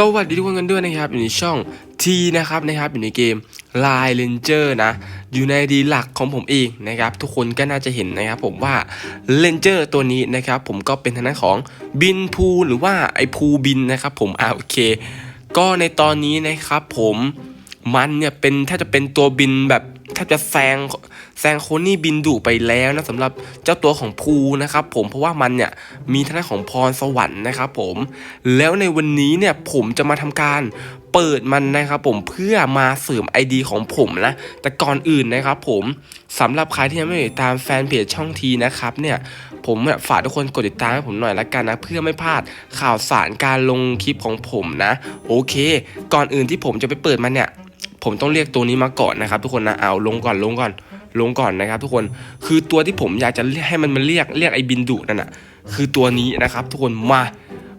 สวัสดีทุกคนกันด้วยนะครับอยู่ในช่องทีนะครับนะครับอยู่ในเกม Line Ranger นะอยู่ในดีหลักของผมเองนะครับทุกคนก็น่าจะเห็นนะครับผมว่า Ranger ตัวนี้นะครับผมก็เป็นทางด้านของบินพูหรือว่าไอพูบินนะครับผมอ่าโอเค ก็ในตอนนี้นะครับผมมันเนี่ยเป็นถ้าจะเป็นตัวบินแบบ ทบจะแซงแซงโคนี่บินดุไปแล้วนะสำหรับเจ้าตัวของภูนะครับผมเพราะว่ามันเนี่ยมีทางด้านของพรสวรรค์นะครับผมแล้วในวันนี้เนี่ยผมจะมาทำการเปิดมันนะครับผมเพื่อมาเสริม ID ของผมนะ แต่ก่อนอื่นนะครับผมสำหรับใครที่ยังไม่ติดตามแฟนเพจช่องทีนะครับเนี่ยผมฝากทุกคนกดติดตามให้ผมหน่อยละกันนะ เพื่อไม่พลาดข่าวสารการลงคลิปของผมนะ โอเค ก่อนอื่นที่ผมจะไปเปิดมันเนี่ย ผมต้องเรียกตัวนี้มาก่อนนะครับทุกคนนะเอาลงก่อนลงก่อนลงก่อนนะครับ ทุกคนคือตัวที่ผมอยากจะให้มันมาเรียกเรียกไอ้บินดุนั่นน่ะคือตัวนี้นะครับ ทุกคนมา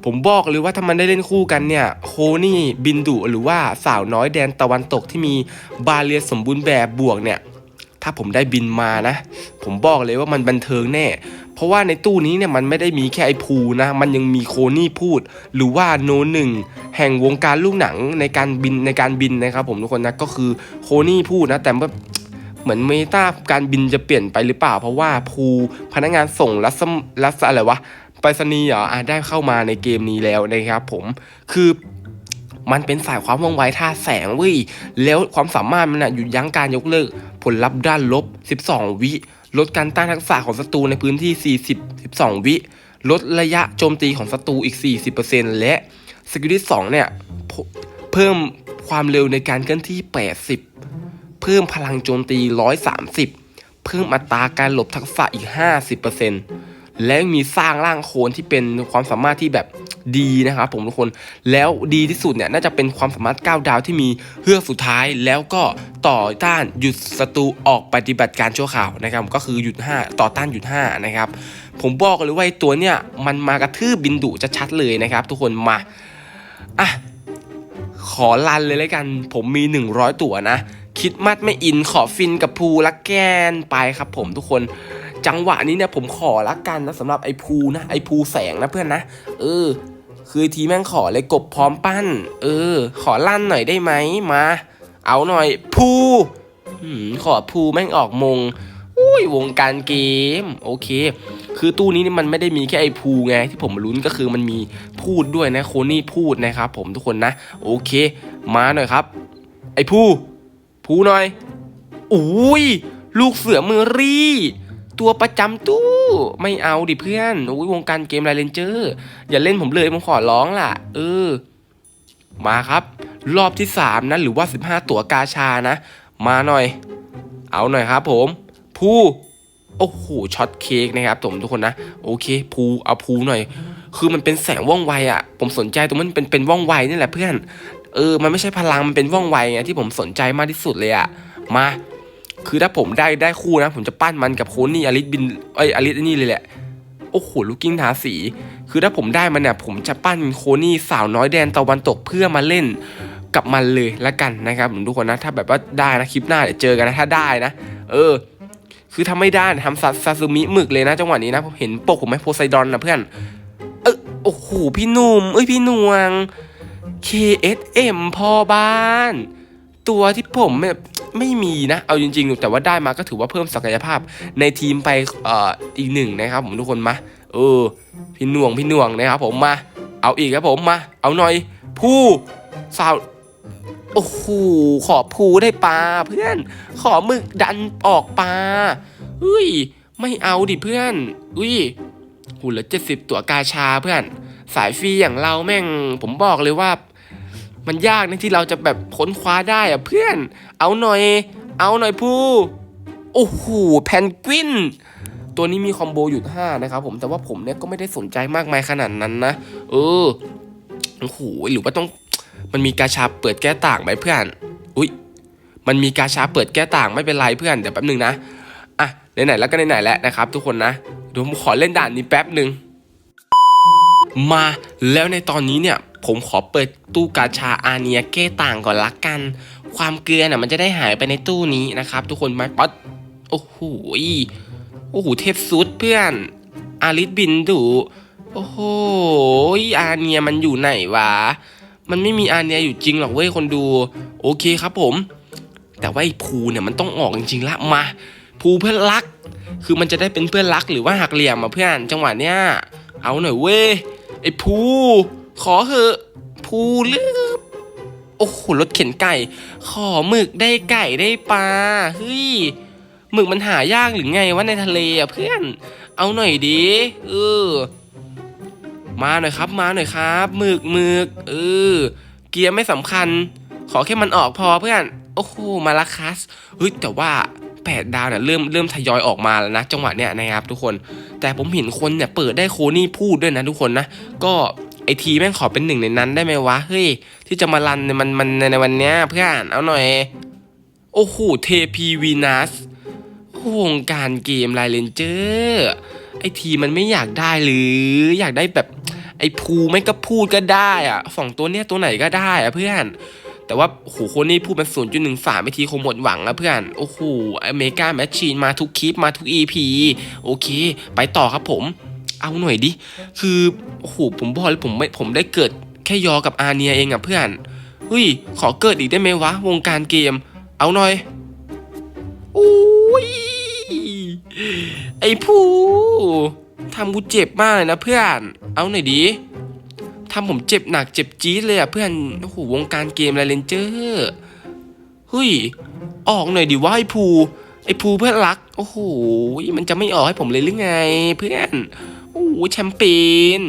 ผมบอกเลยว่าถ้ามันได้เล่นคู่กันเนี่ยโคนี่บินดุหรือว่าสาวน้อยแดนตะวันตกที่มีบาเรียสมบูรณ์แบบบวกเนี่ย ถ้าผมได้บินมานะ ผมบอกเลยว่ามันบันเทิงแน่ เพราะว่าในตู้นี้เนี่ยมันไม่ได้มีแค่ไอ้ภูนะ มันยังมีโคนี่พูด หรือว่าโนหนึ่งแห่งวงการลูกหนังในการบินในการบินนะครับผมทุกคนนะก็คือโคนี่พูดนะแต่ว่าเหมือนเมตาการบินจะเปลี่ยนไปหรือเปล่า เพราะว่าภูพนักงานส่งรัสรัสอะไรวะไปรษณีย์เหรออะได้เข้ามาในเกมนี้แล้วนะครับผมคือมันเป็นสายความว่องไวท่าแสงเว้ยแล้วความสามารถมันนะหยุดยั้งการยกเลิกผลลัพธ์ด้านลบ 12 วิ ลดการต้านทักษะของศัตรูในพื้นที่ 40 12 วิ ลดระยะโจมตีของศัตรูอีก 40%และสกิลที่2เนี่ย เพิ่มความเร็วในการเคลื่อนที่ 80 เพิ่มพลังโจมตี 130 เพิ่มอัตราการหลบทักษะอีก 50%และมีสร้างร่างโคลนที่เป็นความสามารถที่แบบ ดีนะครับผมทุกคนแล้วดีที่สุดเนี่ยน่าจะเป็นความสามารถ 9 ดาวที่มีเฮือกสุดท้ายแล้วก็ต่อต้านหยุดศัตรูออกปฏิบัติการชั่วคราวนะครับก็คือหยุด 5 ต่อต้านหยุด 5 นะครับ ผมบอกเลยว่าตัวเนี่ยมันมากระทืบบินดุจะชัดเลยนะครับ ทุกคนมาอะขอลันเลยแล้วกัน ผมมี 100 ตั๋วนะ คิดมัดไม่อินขอฟินกับภูละแกนไปครับผมทุกคน จังหวะนี้เนี่ยผมขอละกันนะสำหรับไอ้ภูนะไอ้ภูแสงนะเพื่อนนะ เออ คือทีแม่งขอเลยกบพร้อมปั้น เออ ขอลั่นหน่อยได้ไหมมา เอาหน่อยภูหืมขอภูแม่งออกมงอุ้ยวงการเกม โอเค คือตู้นี้มันไม่ได้มีแค่ไอ้ภูไง ที่ผมลุ้นก็คือมันมีพูดด้วยนะโคนี่พูดนะครับผมทุกคนนะ โอเค มาหน่อยครับ ไอ้ภูภูหน่อยอุ้ยลูกเสือมือรี่ ตัวประจำตู้ไม่เอาดิเพื่อนโอ้ยวงการเกมไรเลนเจอร์อย่าเล่นผมเลยผมขอร้องล่ะ เออ มาครับ รอบที่3นะหรือว่า15ตัวกาชานะ มาหน่อย เอาหน่อยครับผมภูโอ้โหช็อตเค้กนะครับผมทุกคนนะ โอเคภูเอาภูหน่อย คือมันเป็นแสงว่องไวอะ่ะ ผมสนใจตรงมันเป็นเป็นว่องไวนี่แหละเพื่อน เออ มันไม่ใช่พลังมันเป็นว่องไวไงที่ผมสนใจมากที่สุดเลยอะ่ะ มา คือถ้าผมได้ได้คู่นะ ผมจะปั้นมันกับโคนี่อลิสบินเอ้ยอลิสนี่เลยแหละ โอ้โหลูกกิ้งทาสี คือถ้าผมได้มันเนี่ยผมจะปั้นโคนี่สาวน้อยแดนตะวันตกเพื่อมาเล่นกับมันเลยละกันนะครับผมทุกคนนะถ้าแบบว่าได้นะคลิปหน้าเดี๋ยวเจอกันนะถ้าได้นะ เออ คือถ้าไม่ได้ทำซาซาซูมิหมึกเลยนะจังหวะนี้นะผมเห็นปกผมไหมโพไซดอนนะเพื่อน เออโอ้โหพี่หนุ่มเอ้ยพี่นวง KSM พ่อบ้าน ตัวที่ผมแบบไม่มีนะ เอาจริงๆ แต่ว่าได้มาก็ถือว่าเพิ่มศักยภาพในทีมไปเอ่ออีกหนึ่งนะครับ ผมทุกคนมา เออ พี่หน่วงพี่หน่วงนะครับ ผมมา เอาอีกครับผมมา เอาหน่อย ผู้สาวโอ้โหขอภูได้ปลาเพื่อน ขอมึกดันออกปลาเฮ้ย ไม่เอาดิเพื่อนอุ้ยหูเหลือเจ็ดสิบตัวกาชาเพื่อน สายฟรีอย่างเราแม่ง ผมบอกเลยว่า มันยากนะที่เราจะแบบค้นคว้าได้อะเพื่อน เอาหน่อย เอาหน่อยผู้โอ้โหแพนกวิน ตัวนี้มีคอมโบหยุด5นะครับผมแต่ว่าผมเนี่ยก็ไม่ได้สนใจมากมายขนาดนั้นนะเออโอ้โหหรือว่าต้องมันมีกาชาเปิดแก้ต่างไหมเพื่อน อุ้ยมันมีกาชาเปิดแก้ต่างไม่เป็นไรเพื่อนเดี๋ยวแป๊บหนึ่งนะอะไหนๆแล้วก็ไหนๆแล้วนะครับ ทุกคนนะเดี๋ยวผมขอเล่นด่านนี้แป๊บหนึ่งมาแล้วในตอนนี้เนี่ย ผมขอเปิดตู้กาชาอาเนียเก้ต่างก่อนละกัน ความเกลือน่ะมันจะได้หายไปในตู้นี้นะครับ ทุกคนมาป๊อดโอ้โหโอ้โหเทพสุดเพื่อนอาริสบินดูโอ้โหอาเนียมันอยู่ไหนวะมันไม่มีอาเนียอยู่จริงหรอกเว้ยคนดู โอเคครับผม แต่ว่าไอ้ภูเนี่ยมันต้องออกจริงๆละมาภูเพื่อนรัก คือมันจะได้เป็นเพื่อนรักหรือว่าหักเหลี่ยมมาเพื่อนจังหวะเนี้ยเอาหน่อยเว้ยไอ้ภู ขอเหอะภูลืบโอ้โหรถเข็นไก่ ขอหมึกได้ไก่ได้ปลาเฮ้ยหมึกมันหายากหรือไงวะในทะเลอะเพื่อน เอาหน่อยดิเออ มาหน่อยครับ มาหน่อยครับหมึกหมึกเออ เกียร์ไม่สำคัญ ขอแค่มันออกพอเพื่อน โอ้โหมาลาคัสเฮ้ยแต่ว่าแปดดาวเนี่ยเริ่มเริ่มทยอยออกมาแล้วนะ จังหวะเนี้ยนะครับทุกคน แต่ผมเห็นคนเนี่ยเปิดได้โคนี่พูดด้วยนะทุกคนนะ ก็ อทีแม่งขอเป็นหนึ่งในนั้นได้ไหมวะ เฮ้ย ที่จะมารันในมันมันในวันเนี้ยเพื่อนเอาหน่อย โอ้โหเทพีวีนัสวงการเกมไลเลนเจอร์ไอทีมันไม่อยากได้หรือ อยากได้แบบไอภูไม่ก็พูดก็ได้อะสองตัวเนี้ยตัวไหนก็ได้อะเพื่อน แต่ว่าโอ้โหคนนี้พูดมันศูนย์จุดหนึ่งสามไอทีคงหมดหวังแล้วเพื่อน โอ้โหอเมริกาแมชชีนมาทุกคลิปมาทุก EP โอเค ไปต่อครับผม เอาหน่อยดิ คือโอ้โหผมบอกเลยผมไม่ผมได้เกิดแค่ยอกับอาเนียเองอะเพื่อนเฮ้ยขอเกิดอีกได้ไหมวะ วงการเกม เอาหน่อยอุ้ยไอ้ผู้ทำกูเจ็บมากเลยนะเพื่อน เอาหน่อยดิทำผมเจ็บหนักเจ็บจี๊ดเลยอะเพื่อนโอ้โหวงการเกมไรเลนเจอร์เฮ้ยออกหน่อยดิว่าไอ้ภูไอ้ภูเพื่อนรัก โอ้โหมันจะไม่ออกให้ผมเลยหรือไง เพื่อน อ้แชมเปญ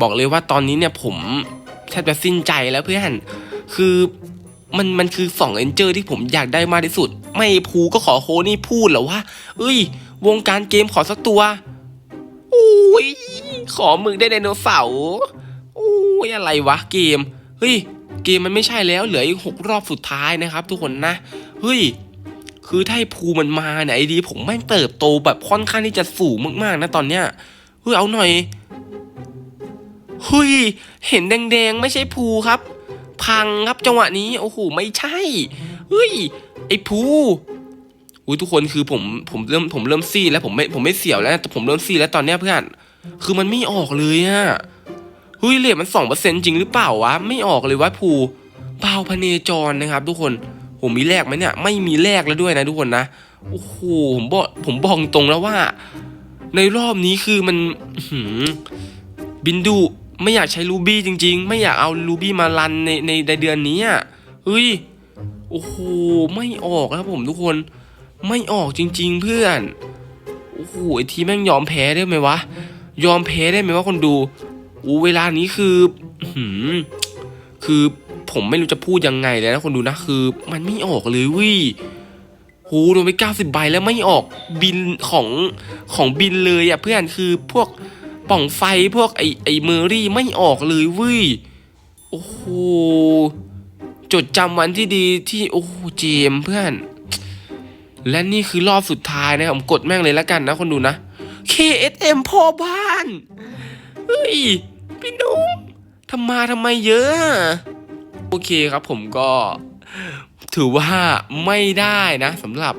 บอกเลยว่าตอนนี้เนี่ยผมแทบจะสิ้นใจแล้วเพื่อน คือมันมันคือสองเอนเจอร์ที่ผมอยากได้มากที่สุด ไม่ภูก็ขอโคนี่พูดเหรอวะเอ้ย วงการเกมขอสักตัวอุ้ยขอมึงได้ไดโนเสาร์อุ้ยอะไรวะเกม เฮ้ย เกมมันไม่ใช่แล้วเหลืออีกหกรอบสุดท้ายนะครับ ทุกคนนะ เฮ้ย คือถ้าภูมันมาเนี่ยไอดี ผมแม่งเติบโตแบบค่อนข้างที่จะสูงมากๆนะตอนเนี้ยเฮ้ยเอาหน่อยเฮ้ยเห็นแดงๆ ไม่ใช่ภูครับ พังครับจังหวะนี้โอ้โหไม่ใช่เฮ้ยไอภูอุ้ยทุกคนคือผมผมเริ่มผมเริ่มซีแล้วผมไม่ผมไม่เสียวแล้วแต่ผมเริ่มซีแล้วตอนเนี้ยเพื่อนคือมันไม่ออกเลยอะเฮ้ยเหรียญมันสองเปอร์เซ็นต์จริงหรือเปล่าวะไม่ออกเลยวะภูเปล่าพเนจรนะครับ ทุกคน ผมมีแลกไหมเนี่ย ไม่มีแลกแล้วด้วยนะทุกคนนะโอ้โหผมบอกผมบอกตรงแล้วว่า ในรอบนี้คือมันบินดูไม่อยากใช้รูบี้จริง ๆ ไม่อยากเอารูบี้มารันในในในเดือนนี้อะเฮ้ยโอ้โหไม่ออกครับผมทุกคนไม่ออกจริง ๆ เพื่อนโอ้โหไอทีแม่งยอมแพ้ได้ไหมวะยอมแพ้ได้ไหมว่าคนดูอู้เวลานี้คืออื้อหือคือ ผมไม่รู้จะพูดยังไงเลยนะคนดูนะคือ มันไม่ออกเลยวิโหโดนไปเก้าสิบใบแล้วไม่ออกบินของของบินเลยอะเพื่อนคือพวกป่องไฟพวกไอไอเมอรี่ไม่ออกเลยวิโอ้โหจดจำวันที่ดีที่โอ้เจมเพื่อน และนี่คือรอบสุดท้ายนะครับผมกดแม่งเลยแล้วกันนะคนดูนะ KSM พ่อบ้าน เฮ้ย พี่นุ่มทำมาทำไมเยอะ โอเคครับผมก็ถือว่าไม่ได้นะสำหรับ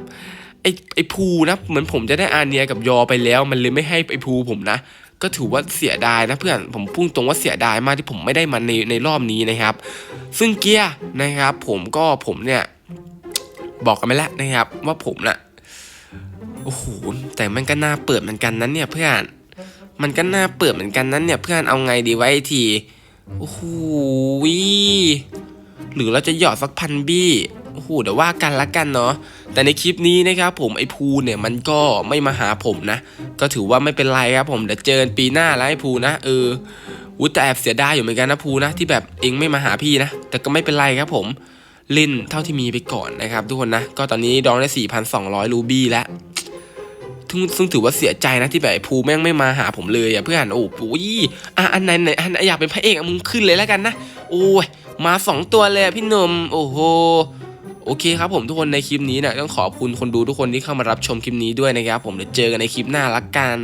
ไอ้ไอ้ภูนะเหมือนผมจะได้อาเนียกับยอไปแล้ว มันเลยไม่ให้ไอ้ภูผมนะ ก็ถือว่าเสียดายนะเพื่อนผมพุ่งตรงว่าเสียดายมากที่ผมไม่ได้มันในในรอบนี้นะครับ ซึ่งเกียร์นะครับ ผมก็ผมเนี่ยบอกกันไปแล้วนะครับ ว่าผมน่ะโอ้โหแต่มันก็น่าเปิดเหมือนกันนั้นเนี่ยเพื่อนมันก็น่าเปิดเหมือนกันนั้นเนี่ยเพื่อนเอาไงดีไว้ที โอ้โหหรือเราจะหยอดสักพันบี้โอ้โหเดี๋ยวว่ากันละกันเนาะแต่ในคลิปนี้นะครับผมไอ้ภูเนี่ยมันก็ไม่มาหาผมนะ ก็ถือว่าไม่เป็นไรครับผมเดี๋ยวเจอกันปีหน้าแล้วไอ้ภูนะเอออุ้แต่แอบเสียดายอยู่เหมือนกันนะภูนะที่แบบเองไม่มาหาพี่นะ แต่ก็ไม่เป็นไรครับผมเล่นเท่าที่มีไปก่อนนะครับทุกคนนะ ก็ตอนนี้ดองได้ 4,200 รูบี้แล้ว ซึ่งซึ่งถือว่าเสียใจนะที่แบบภูแม่งไม่มาหาผมเลยอะเพื่อนโอ้โหอะอันไหนไหนอันอยากเป็นพระเอกมึงขึ้นเลยแล้วกันนะโอ้ยมาสองตัวเลยพี่นมโอ้โหโอเคครับผมทุกคนในคลิปนี้เนี่ยต้องขอบคุณคนดูทุกคนที่เข้ามารับชมคลิปนี้ด้วยนะครับผมเดี๋ยวเจอกันในคลิปหน้าละกัน